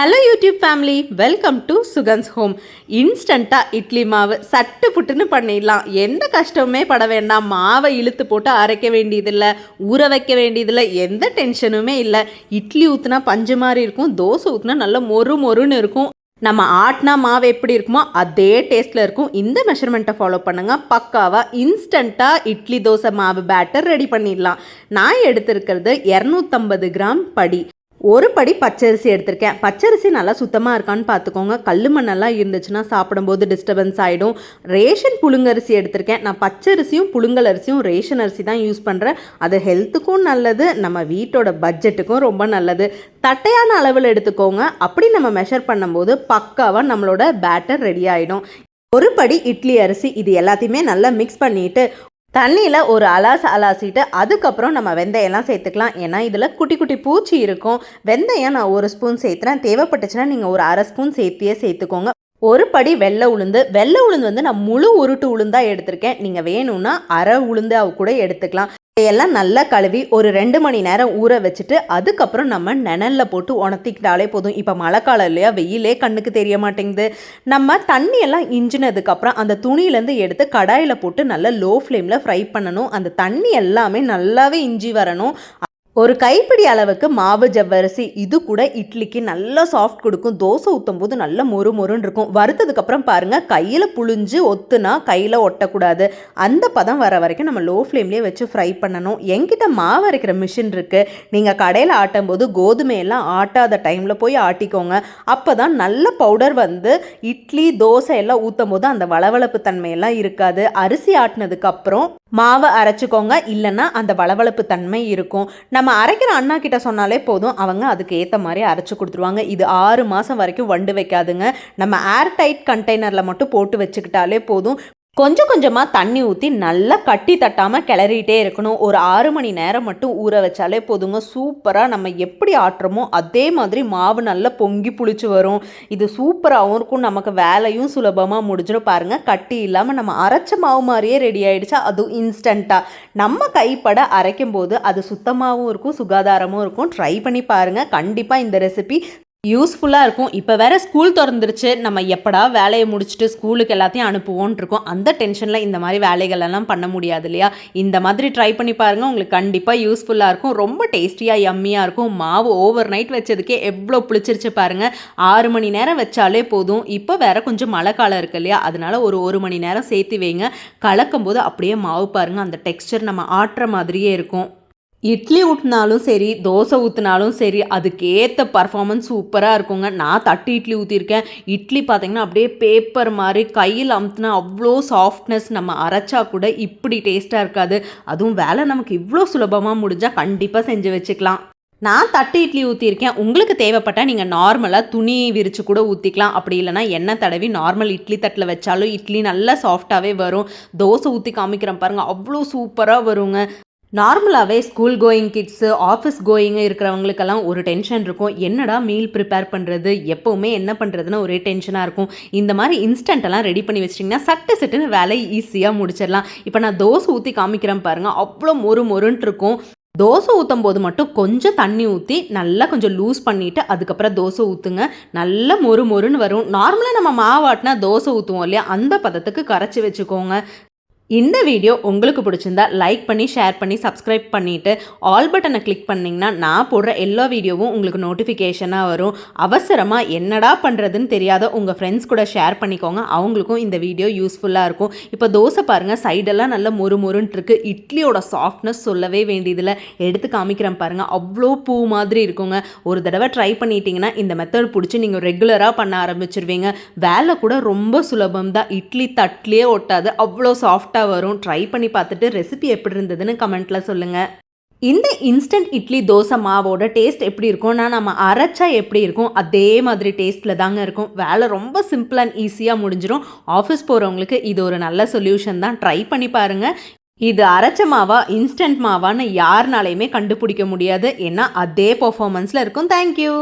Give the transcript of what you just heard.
Hello YouTube family welcome to Sugan's home இன்ஸ்டண்ட்டாக இட்லி மாவு சட்டு புட்டுன்னு பண்ணிடலாம். எந்த கஷ்டமுமே பட வேண்டாம். மாவை இழுத்து போட்டு அரைக்க வேண்டியதில்லை ஊற வைக்க வேண்டியதில்லை எந்த டென்ஷனுமே இல்லை. இட்லி ஊற்றுனா பஞ்சு மாதிரி இருக்கும் தோசை ஊற்றுனா நல்லா மொறு மொறுன்னு இருக்கும். நம்ம ஆட்டினா மாவு எப்படி இருக்குமோ அதே டேஸ்ட்டில் இருக்கும். இந்த மெஷர்மெண்ட்டை ஃபாலோ பண்ணுங்கள் பக்காவாக இன்ஸ்டண்ட்டாக இட்லி தோசை மாவு பேட்டர் ரெடி பண்ணிடலாம். நான் எடுத்திருக்கிறது இரநூத்தம்பது கிராம் படி. ஒரு படி பச்சரிசி எடுத்திருக்கேன். பச்சரிசி நல்லா சுத்தமாக இருக்கான்னு பார்த்துக்கோங்க கல் மண்ணெல்லாம் இருந்துச்சுன்னா சாப்பிடும்போது டிஸ்டர்பன்ஸ் ஆகிடும் ரேஷன் புழுங்கரிசி எடுத்திருக்கேன். நான் பச்சரிசியும் புழுங்கல் அரிசியும் ரேஷன் அரிசி தான் யூஸ் பண்ணுறேன் அது ஹெல்த்துக்கும் நல்லது நம்ம வீட்டோட பட்ஜெட்டுக்கும் ரொம்ப நல்லது. தட்டையான அளவில் எடுத்துக்கோங்க. அப்படி நம்ம மெஷர் பண்ணும்போது பக்காவாக நம்மளோட பேட்டர் ரெடி ஆகிடும் ஒரு படி இட்லி அரிசி இது எல்லாத்தையுமே நல்லா மிக்ஸ் பண்ணிவிட்டு தண்ணியில் ஒரு அலாச அலாசிட்டு அதுக்கப்புறம் நம்ம வெந்தயம்லாம் சேர்த்துக்கலாம். ஏன்னா இதில் குட்டி குட்டி பூச்சி இருக்கும். வெந்தயம் நான் ஒரு ஸ்பூன் சேர்த்துறேன். தேவைப்பட்டுச்சுன்னா நீங்கள் ஒரு அரை ஸ்பூன் சேர்த்தியே சேர்த்துக்கோங்க. ஒரு படி வெள்ளை உளுந்து. வெள்ளை உளுந்து வந்து நான் முழு உருட்டு உளுந்தாக எடுத்திருக்கேன். நீங்கள் வேணும்னா அரை உளுந்து அவ கூட எடுத்துக்கலாம். இதையெல்லாம் நல்லா கழுவி ஒரு ரெண்டு மணி நேரம் ஊற வச்சுட்டு அதுக்கப்புறம் நம்ம நிழலில் போட்டு உணர்த்திக்கிட்டாலே போதும். இப்போ மழை காலம் இல்லையா? வெயிலே கண்ணுக்கு தெரிய மாட்டேங்குது. நம்ம தண்ணியெல்லாம் இஞ்சினதுக்கப்புறம் அந்த துணியிலேருந்து எடுத்து கடாயில் போட்டு நல்லா லோ ஃப்ளேமில் ஃப்ரை பண்ணணும். அந்த தண்ணி எல்லாமே நல்லாவே இஞ்சி வரணும். ஒரு கைப்பிடி அளவுக்கு மாவு ஜவ்வரிசி இது கூட இட்லிக்கு நல்லா சாஃப்ட் கொடுக்கும். தோசை ஊற்றும் போது நல்ல மொறு மொறுன்னு இருக்கும். வறுத்ததுக்கப்புறம் பாருங்கள் கையில் புழிஞ்சு ஒத்துனா கையில் ஒட்டக்கூடாது. அந்த பதம் வர வரைக்கும் நம்ம லோ ஃப்ளேம்லேயே வச்சு ஃப்ரை பண்ணணும். எங்கிட்ட மாவு அரைக்கிற மிஷின் இருக்குது நீங்கள் கடையில் ஆட்டும் போது கோதுமையெல்லாம் ஆட்டாத டைமில் போய் ஆட்டிக்கோங்க. அப்போ தான் நல்ல பவுடர் வந்து இட்லி தோசை எல்லாம் ஊற்றும் போது அந்த வளவளப்பு தன்மையெல்லாம் இருக்காது. அரிசி ஆட்டினதுக்கப்புறம் மாவை அரைச்சிக்கோங்க. இல்லைன்னா அந்த வளவளப்பு தன்மை இருக்கும். நம்ம அரைக்கிற அண்ணா கிட்ட சொன்னாலே போதும். அவங்க அதுக்கு ஏற்ற மாதிரி அரைச்சி கொடுத்துருவாங்க. இது ஆறு மாதம் வரைக்கும் வண்டு வைக்காதுங்க. நம்ம ஏர் டைட் கண்டெய்னரில் மட்டும் போட்டு வச்சுக்கிட்டாலே போதும். கொஞ்சம் கொஞ்சமாக தண்ணி ஊற்றி நல்லா கட்டி தட்டாமல் கிளறிட்டே இருக்கணும். ஒரு ஆறு மணி நேரம் மட்டும் ஊற வச்சாலே போதுங்க. சூப்பராக நம்ம எப்படி ஆட்டுறோமோ அதே மாதிரி மாவு நல்லா பொங்கி புளிச்சு வரும். இது சூப்பராகவும் இருக்கும். நமக்கு வேலையும் சுலபமாக முடிஞ்சிடும். பாருங்கள் கட்டி இல்லாமல் நம்ம அரைச்ச மாவு மாதிரியே ரெடி ஆகிடுச்சா அதுவும் இன்ஸ்டண்ட்டாக நம்ம கைப்பட அரைக்கும் போது அது சுத்தமாகவும் இருக்கும் சுகாதாரமும் இருக்கும். ட்ரை பண்ணி பாருங்கள் கண்டிப்பாக இந்த ரெசிபி யூஸ்ஃபுல்லாக இருக்கும். இப்போ வேற ஸ்கூல் திறந்துருச்சு. நம்ம எப்படா வேலையை முடிச்சுட்டு ஸ்கூலுக்கு எல்லாத்தையும் அனுப்புவோன் இருக்கோம் அந்த டென்ஷனில் இந்த மாதிரி வேலைகள் எல்லாம் பண்ண முடியாது இல்லையா? இந்த மாதிரி ட்ரை பண்ணி பாருங்கள் உங்களுக்கு கண்டிப்பாக யூஸ்ஃபுல்லாக இருக்கும். ரொம்ப டேஸ்டியாக யம்மியாக இருக்கும். மாவு ஓவர் நைட் வச்சதுக்கே எவ்வளோ புளிச்சிருச்சு பாருங்கள் ஆறு மணி நேரம் வச்சாலே போதும். இப்போ வேற கொஞ்சம் மழை காலம் இருக்கு இல்லையா? அதனால ஒரு ஒரு மணி நேரம் சேர்த்து வைங்க. கலக்கும் போது அப்படியே மாவு பாருங்கள் அந்த டெக்ஸ்டர் நம்ம ஆட்டுற மாதிரியே இருக்கும். இட்லி ஊற்றினாலும் சரி தோசை ஊற்றினாலும் சரி அதுக்கேற்ற பர்ஃபாமன்ஸ் சூப்பராக இருக்குங்க. நான் தட்டு இட்லி ஊற்றிருக்கேன் இட்லி பார்த்திங்கன்னா அப்படியே பேப்பர் மாதிரி கையில் அமுத்துனா அவ்வளோ சாஃப்ட்னஸ் நம்ம அரைச்சா கூட இப்படி டேஸ்ட்டாக இருக்காது. அதுவும் வேலை நமக்கு இவ்வளோ சுலபமாக முடிஞ்சால் கண்டிப்பாக செஞ்சு வச்சுக்கலாம். நான் தட்டு இட்லி ஊற்றிருக்கேன் உங்களுக்கு தேவைப்பட்டால் நீங்கள் நார்மலாக துணி விரித்து கூட ஊற்றிக்கலாம் அப்படி இல்லைனா எண்ணெய் தடவி நார்மல் இட்லி தட்டில் வச்சாலும் இட்லி நல்லா சாஃப்டாகவே வரும். தோசை ஊற்றி காமிக்கிறேன் பாருங்கள் அவ்வளோ சூப்பராக வருங்க. நார்மலாகவே school going kids office going இருக்கிறவங்களுக்கெல்லாம் ஒரு டென்ஷன் இருக்கும். என்னடா மீல் ப்ரிப்பேர் பண்ணுறது எப்போவுமே என்ன பண்ணுறதுன்னு ஒரே டென்ஷனாக இருக்கும். இந்த மாதிரி இன்ஸ்டண்ட்டெல்லாம் ரெடி பண்ணி வச்சிட்டிங்கன்னா சட்டு சட்டுன்னு வேலையை ஈஸியாக முடிச்சிடலாம். இப்போ நான் தோசை ஊற்றி காமிக்கிறேன் பாருங்கள் அவ்வளோ மொறு மொறுன்ட்டு இருக்கும். தோசை ஊற்றும் போது மட்டும் கொஞ்சம் தண்ணி ஊற்றி நல்லா கொஞ்சம் லூஸ் பண்ணிவிட்டு அதுக்கப்புறம் தோசை ஊற்றுங்க நல்லா மொறு மொறுன்னு வரும். நார்மலாக நம்ம மாவாட்டினா தோசை ஊற்றுவோம் இல்லையா? அந்த பதத்துக்கு கரைச்சி வச்சுக்கோங்க. இந்த வீடியோ உங்களுக்கு பிடிச்சிருந்தா லைக் பண்ணி ஷேர் பண்ணி சப்ஸ்கிரைப் பண்ணிவிட்டு ஆல் பட்டனை கிளிக் பண்ணிங்கன்னா நான் போடுற எல்லா வீடியோவும் உங்களுக்கு நோட்டிஃபிகேஷனாக வரும். அவசரமாக என்னடா பண்ணுறதுன்னு தெரியாத உங்கள் ஃப்ரெண்ட்ஸ் கூட ஷேர் பண்ணிக்கோங்க. அவங்களுக்கும் இந்த வீடியோ யூஸ்ஃபுல்லாக இருக்கும். இப்போ தோசை பாருங்கள் சைடெல்லாம் நல்ல மொறு மொறுன்ட்டு இருக்கு. இட்லியோட சாஃப்ட்னஸ் சொல்லவே வேண்டியதில் எடுத்து காமிக்கிறேன் பாருங்கள் அவ்வளோ பூ மாதிரி இருக்குங்க. ஒரு தடவை ட்ரை பண்ணிட்டீங்கன்னா இந்த மெத்தட் பிடிச்சி நீங்கள் ரெகுலராக பண்ண ஆரம்பிச்சிருவீங்க. வேலை கூட ரொம்ப சுலபம் தான் இட்லி தட்லேயே ஒட்டாது. அவ்வளோ சாஃப்டாக சாஃப்டாக வரும். ட்ரை பண்ணி பார்த்துட்டு ரெசிபி எப்படி இருந்ததுன்னு கமெண்ட்டில் சொல்லுங்கள் இந்த இன்ஸ்டன்ட் இட்லி தோசை மாவோட டேஸ்ட் எப்படி இருக்கும்னா நம்ம அரைச்சா எப்படி இருக்கும்? அதே மாதிரி டேஸ்ட்டில் தாங்க இருக்கும். வேலை ரொம்ப சிம்பிள் அண்ட் ஈஸியாக முடிஞ்சிடும் ஆஃபீஸ் போகிறவங்களுக்கு இது ஒரு நல்ல சொல்யூஷன் தான். ட்ரை பண்ணி பாருங்கள் இது அரைச்ச மாவா இன்ஸ்டன்ட் மாவான்னு யாருனாலையுமே கண்டுபிடிக்க முடியாது. ஏன்னா அதே பர்ஃபார்மன்ஸில் இருக்கும். தேங்க்யூ